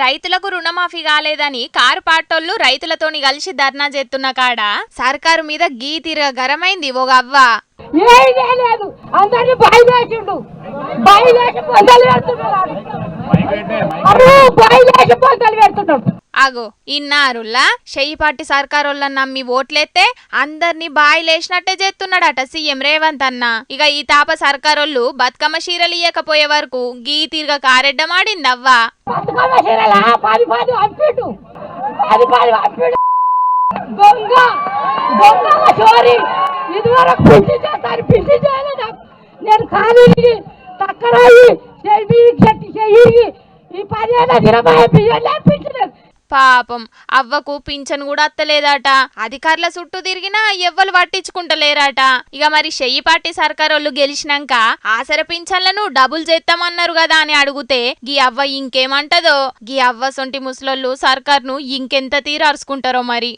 రైతులకు రుణమాఫీ కాలేదని కారు పాటోళ్ళు రైతులతోని కలిసి ధర్నా చేస్తున్న కాడ సర్కారు మీద గీ తిరగరమైంది ఓ గవ్వ. బయలుదేసిండు బయలుదేసి పొందలు పెడుతున్నాడు ఆగో ఇన్నారుల్లా సర్కారోళ్ళని నమ్మి ఓట్లేస్తే అందరినీ బాయిలేసినట్టే చేస్తున్నాడట సీఎం రేవంత్ అన్న. ఇక ఈ తాప సర్కారోళ్ళు బతుకమ్మ చీరలు ఇయ్యకపోయే వరకు గీ తీర్గ కారెడ్డమాడిందవ్వా ఇదివరకు చేయలేదు? నేను ఖాళీకి తక్కరాయి చెయ్యి చెట్టు చెయ్యి ఈ పదిహేను బియ్యం పాపం అవ్వకు పింఛన్ కూడా అత్తలేదట. అధికారుల చుట్టూ తిరిగినా ఎవ్వరు పట్టించుకుంటలేరట. ఇక మరి చెయ్యిపాటి సర్కారోళ్ళు గెలిచినాక ఆసర పింఛన్లను డబుల్ చేస్తామన్నారు కదా అని అడిగితే గీ అవ్వ ఇంకేమంటదో? గీ అవ్వ సొంటి ముసలోళ్ళు సర్కార్ను ఇంకెంత తీరు అరుచుకుంటారో మరి?